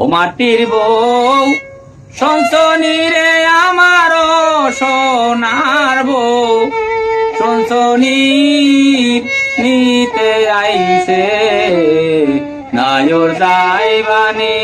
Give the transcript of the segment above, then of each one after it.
ও মাটির বউ সনসনি রে আমার সোনার বউ। সনসনি নিতে আইছে নায়র যাইবানি।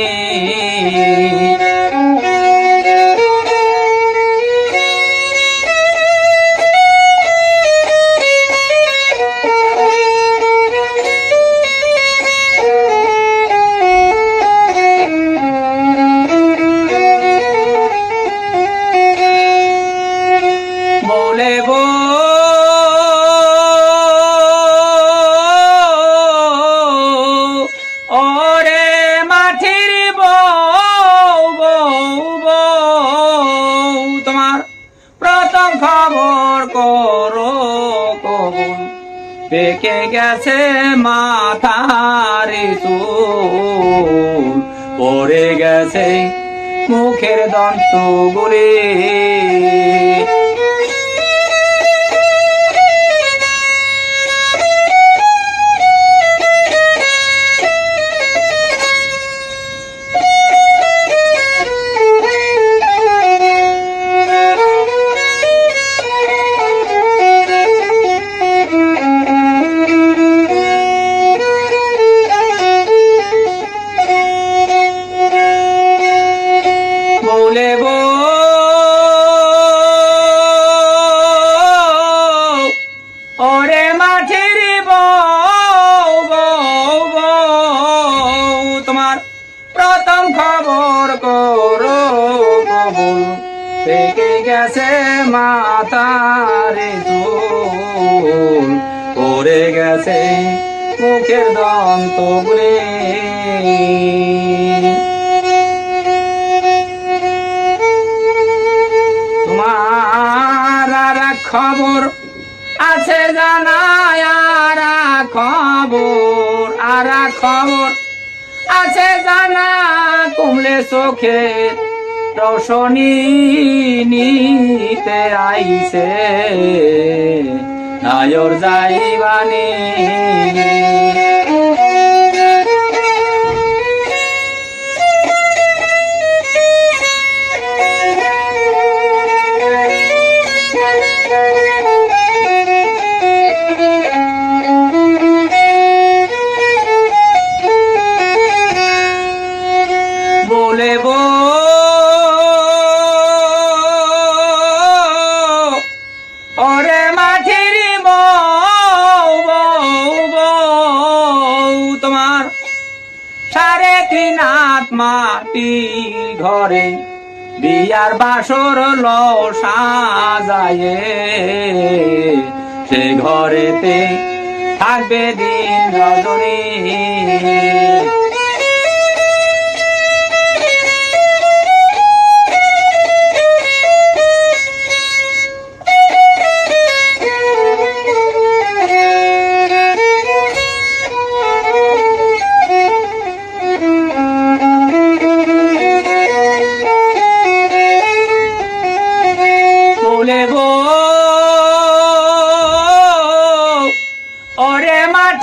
বলে গো ওরে মাঠির বউ বউ তোমার প্রথম খবর করো কবুল। পেকে গেছে মাথার চুল, পড়ে গেছে মুখের দন্তগুলি। বলে থেকে গেছে মাথারে চুল। পড়ে গেছে মুখের দন্তগুলি তোমার আর খবর আছে জানাই, আর খবর আর খবর আছে জানা কুমলে চোখে। রোশনি নিতে আইছে। নায়র যাইবানি। মাটি ঘরে বিয়ার বাসর ল সাজায়ে সে ঘরেতে থাকবে দিন রজনী।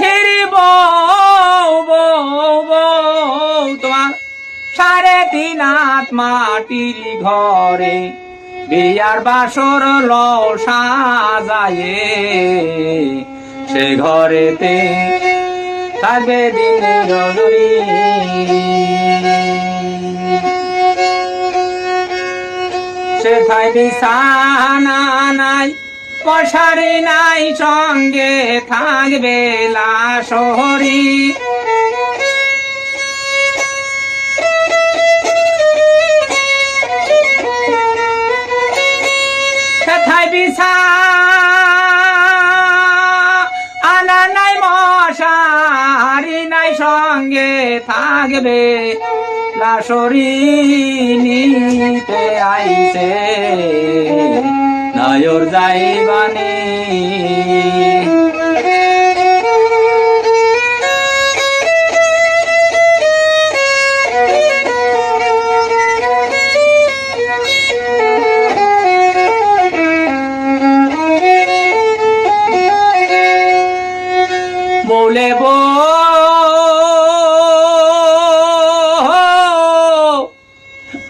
মাঠের বউ বউ বউ তোমার সাড়ে তিন হাত মাটির ঘরে, বিয়ার বাসর ল সাজায়ে সে ঘরেতে থাকবে দিনে রজনী। সেথায় বিছানা নাই মশারি নাই সঙ্গে থাকবে লাশহরি সেথায় বিছানা নাই মশারি নাই সঙ্গে থাকবে লাশরি নিতে আইছে। নয়র যাইবানি। বলে বো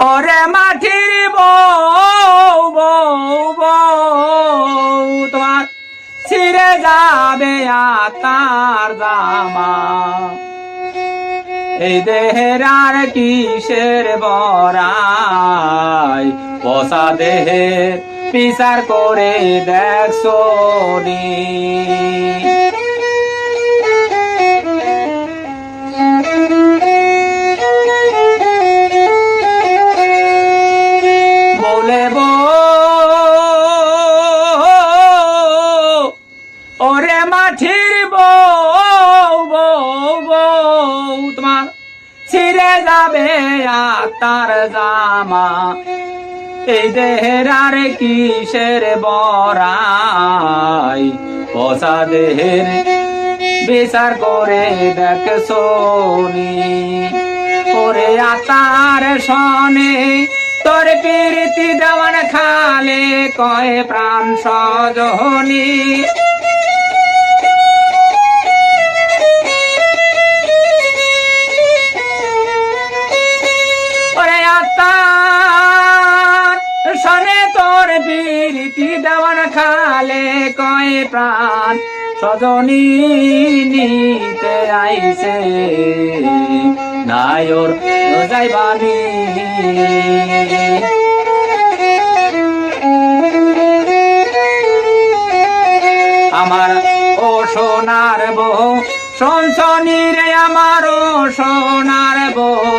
ওরে মাঠির বো যাবে আতার জামা। এই দেহের আর কিসের বরাই পশা দেহের বিচার করে দেখছ নি। যাবে তার জামা। এই দেহের আর কিসের বরাই পশা দেহের বিচার করে দেখ সোনি। ওরে আতার সনে তোর প্রীতি দেওয়ান খালে কয় প্রাণ সজনী। তোর বীরতি দেওয়ান খালে কয় প্রাণ। সজনী নিতে আইছে নায়র যাইবানি আমার ও সোনার বউ সনসনি রে আমার ও সোনার বউ।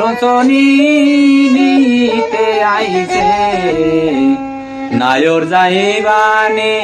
সনসনি নিতে আইছে। নায়র যাইবানে।